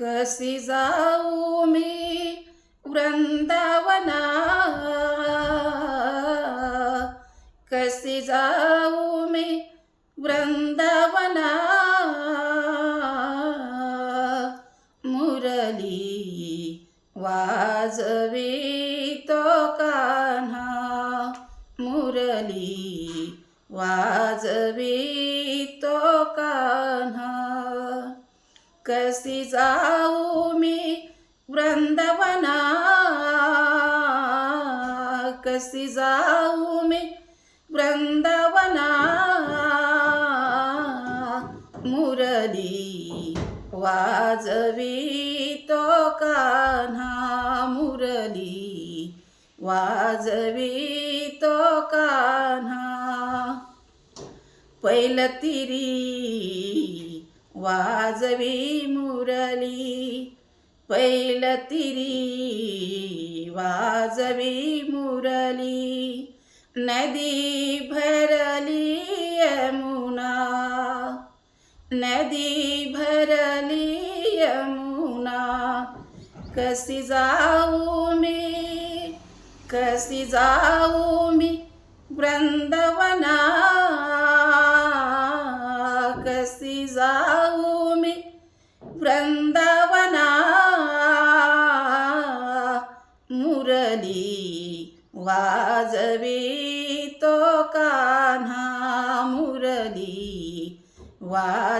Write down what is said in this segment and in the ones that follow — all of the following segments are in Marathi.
कशी जाऊ मी वृंदावना? कशी जाऊ मी वृंदावना? मुरली वाजवी तो कान्हा. मुरली वाजवी जाऊ मी वृंदवना कशी जाऊ मी वृंदावना मुरली वाजवी तो कान्हा मुरली वाजवी तो कान्हा पैलतिरी वाजवी मुरली पैलतिरी वाजवी मुरली नदी भरली यमुना. नदी भरली यमुना. कशी जाऊ मी कशी जाऊ मी वृंदावना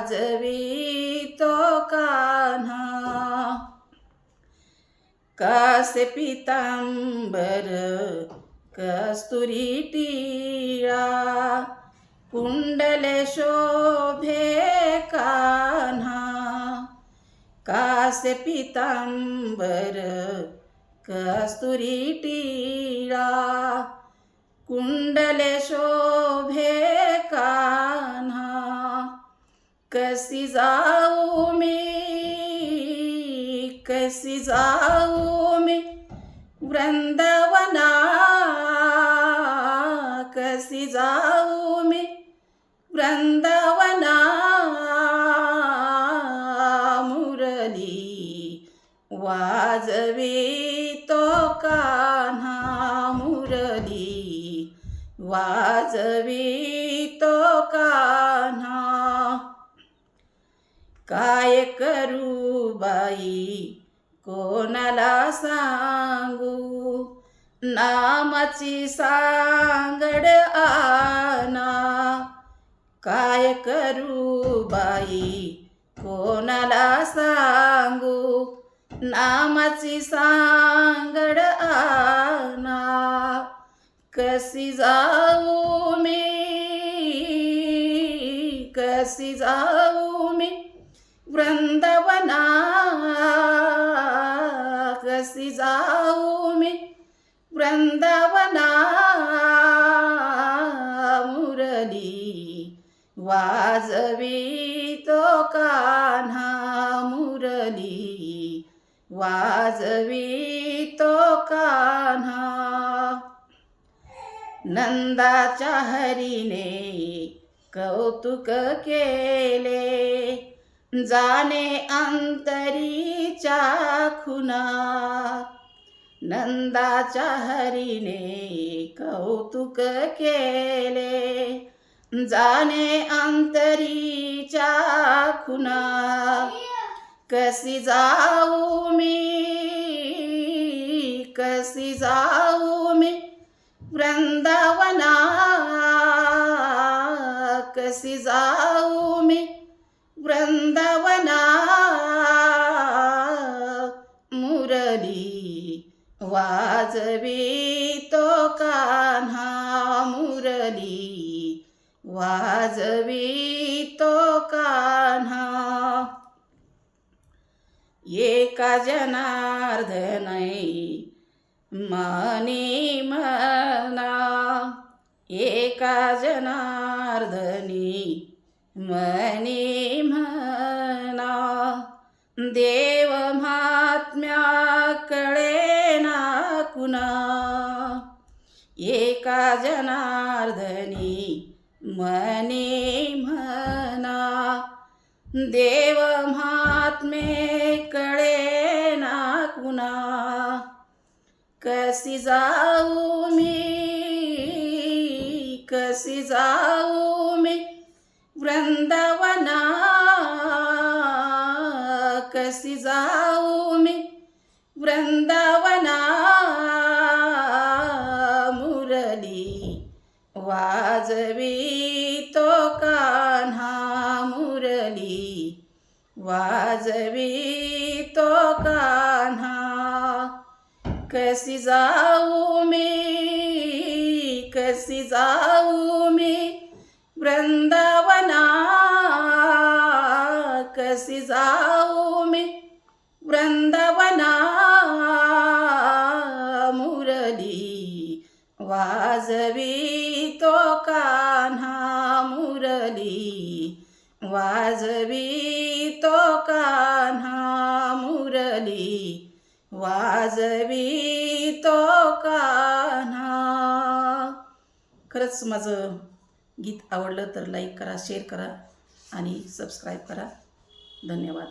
वाजवी तो कान्हा. कासे पितांबर कस्तुरी टिळा. कुंडले शोभे कान्हा. कासे पितांबर कस्तुरी टिळा. कुंडले शोभे कशी जाऊ मी? कशी जाऊ मी? वृंदावना कशी जाऊ मी? वृंदावना मुरली वाजवी तो कान्हा मुरली वाजवी काय करू बाई? कोणाला सांगू? नामाची सांगड आना काय करू बाई? कोणाला सांगू? नामाची सांगड आना कशी जाऊ मी? कशी जाऊ वृंदावना कशी जाऊ मी वृंदावना मुरली वाजवी तो कान्हा मुरली वाजवी तो कान्हा नंदाच्या हरीने कौतुक केले जाणे अंतरीच्या खुना नंदाच्या हरीने कौतुक केले। जाणे अंतरीच्या खुना कशी जाऊ मी कशी जाऊ मी वृंदावना। कशी जाऊ मुरली वाजवी तो कान्हा मुरली. वाजवी तो कान्हा. एका जनार्दनै मनी मना. एका जनार्दनी मनी म्हणा देव महात्म्या पुन्हा एका जनार्दनी मने म्हणा देव महात्मे कळे ना कुणा कशी जाऊ मी कशी जाऊ मी वृंदावना। कशी जाऊ मी वृंदा वाजवितो कान्हा मुरली. वाजवी तो कान्हा. कशी जाऊ मी? कशी जाऊ मी? वृंदावना. कशी जाऊ तो कान्हा मुरली. वाजवी तो कान्हा मुरली. वाजवी तो कान्हा. खरंच माझं गीत आवडलं तर लाईक करा शेअर करा आणि सबस्क्राईब करा. धन्यवाद.